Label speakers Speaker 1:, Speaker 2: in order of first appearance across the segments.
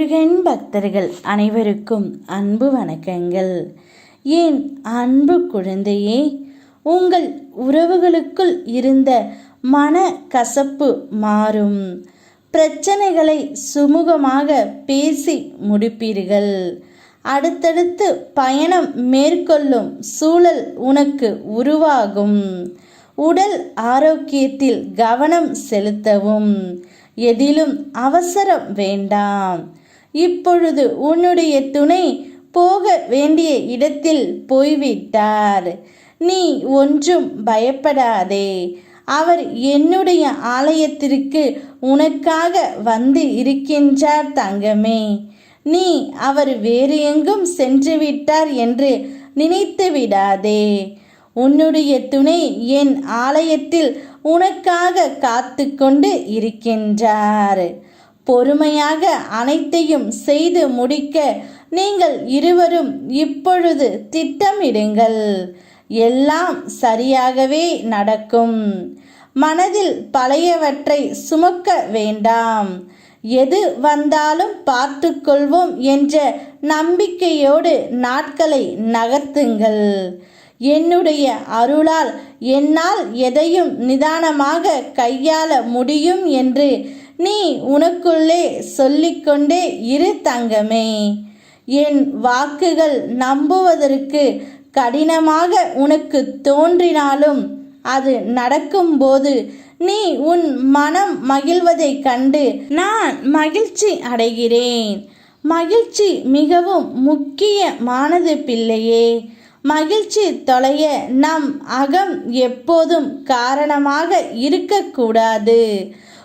Speaker 1: முருகன் பக்தர்கள் அனைவருக்கும் அன்பு வணக்கங்கள். ஏன் அன்பு குழந்தையே உங்கள் உறவுகளுக்குள் இருந்த மன கசப்பு மாறும். பிரச்சனைகளை சுமூகமாக பேசி முடிப்பீர்கள். அடுத்தடுத்து பயணம் மேற்கொள்ளும் சூழல் உனக்கு உருவாகும். உடல் ஆரோக்கியத்தில் கவனம் செலுத்தவும். எதிலும் அவசரம் வேண்டாம். இப்பொழுது உன்னுடைய துணை போக வேண்டிய இடத்தில் போய்விட்டார். நீ ஒன்றும் பயப்படாதே. அவர் என்னுடைய ஆலயத்திற்கு உனக்காக வந்து இருக்கின்றார் தங்கமே. நீ அவர் வேறு எங்கும் சென்று விட்டார் என்று நினைத்து விடாதே. உன்னுடைய துணை என் ஆலயத்தில் உனக்காக காத்து கொண்டு இருக்கின்றார். பொறுமையாக அனைத்தையும் செய்து முடிக்க நீங்கள் இருவரும் இப்பொழுது திட்டமிடுங்கள். எல்லாம் சரியாகவே நடக்கும். மனதில் பழையவற்றை சுமக்க வேண்டாம். எது வந்தாலும் பார்த்து கொள்வோம் என்ற நம்பிக்கையோடு நாட்களை நகர்த்துங்கள். என்னுடைய அருளால் என்னால் எதையும் நிதானமாக கையாள முடியும் என்று நீ உனக்குள்ளே சொல்லிக்கொண்டே இரு தங்கமே. என் வாக்குகள் நம்புவதற்கு கடினமாக உனக்கு தோன்றினாலும் அது நடக்கும்போது நீ உன் மனம் மகிழ்வதைக் கண்டு நான் மகிழ்ச்சி அடைகிறேன். மகிழ்ச்சி மிகவும் முக்கியமானது பிள்ளையே. மகிழ்ச்சி தொலைய நம் அகம் எப்போதும் காரணமாக இருக்கக்கூடாது.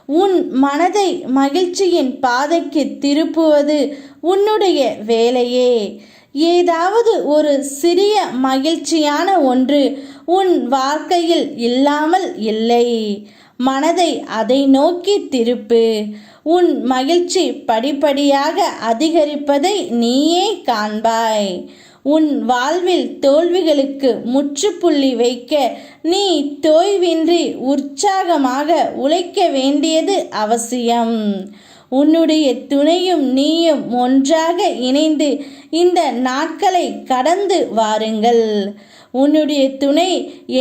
Speaker 1: உன் மனதை மகிழ்ச்சியின் பாதைக்கு திருப்புவது உன்னுடைய வேலையே. ஏதாவது ஒரு சிறிய மகிழ்ச்சியான ஒன்று உன் வாழ்க்கையில் இல்லாமல் இல்லை. மனதை அதை நோக்கி திருப்பு. உன் மகிழ்ச்சி படிப்படியாக அதிகரிப்பதை நீயே காண்பாய். உன் வாழ்வில் தோல்விகளுக்கு முற்றுப்புள்ளி வைக்க நீ தோய்வின்றி உற்சாகமாக உழைக்க வேண்டியது அவசியம். உன்னுடைய துணையும் நீயும் ஒன்றாக இணைந்து இந்த நாட்களை கடந்து வாருங்கள். உன்னுடைய துணை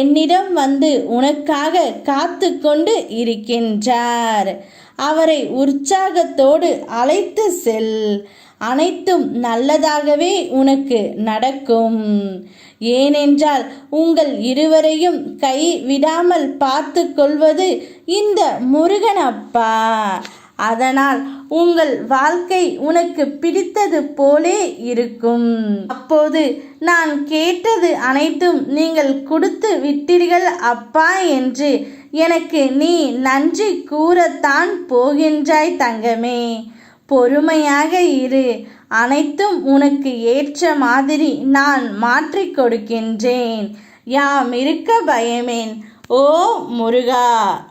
Speaker 1: என்னிடம் வந்து உனக்காக காத்து கொண்டு இருக்கின்றார். அவரை உற்சாகத்தோடு அழைத்து செல். அனைத்தும் நல்லதாகவே உனக்கு நடக்கும். ஏனென்றால் உங்கள் இருவரையும் கை விடாமல் பார்த்து கொள்வது இந்த முருகனப்பா. அதனால் உங்கள் வாழ்க்கை உனக்கு பிடித்தது போலே இருக்கும். அப்போது நான் கேட்டது அனைத்தும் நீங்கள் கொடுத்து விட்டீர்கள் அப்பா என்று எனக்கு நீ நன்றி கூறத்தான் போகின்றாய் தங்கமே. பொறுமையாக இரு. அனைத்தும் உனக்கு ஏற்ற மாதிரி நான் மாற்றிக் கொடுக்கின்றேன். யாம் இருக்க பயமேன். ஓ முருகா!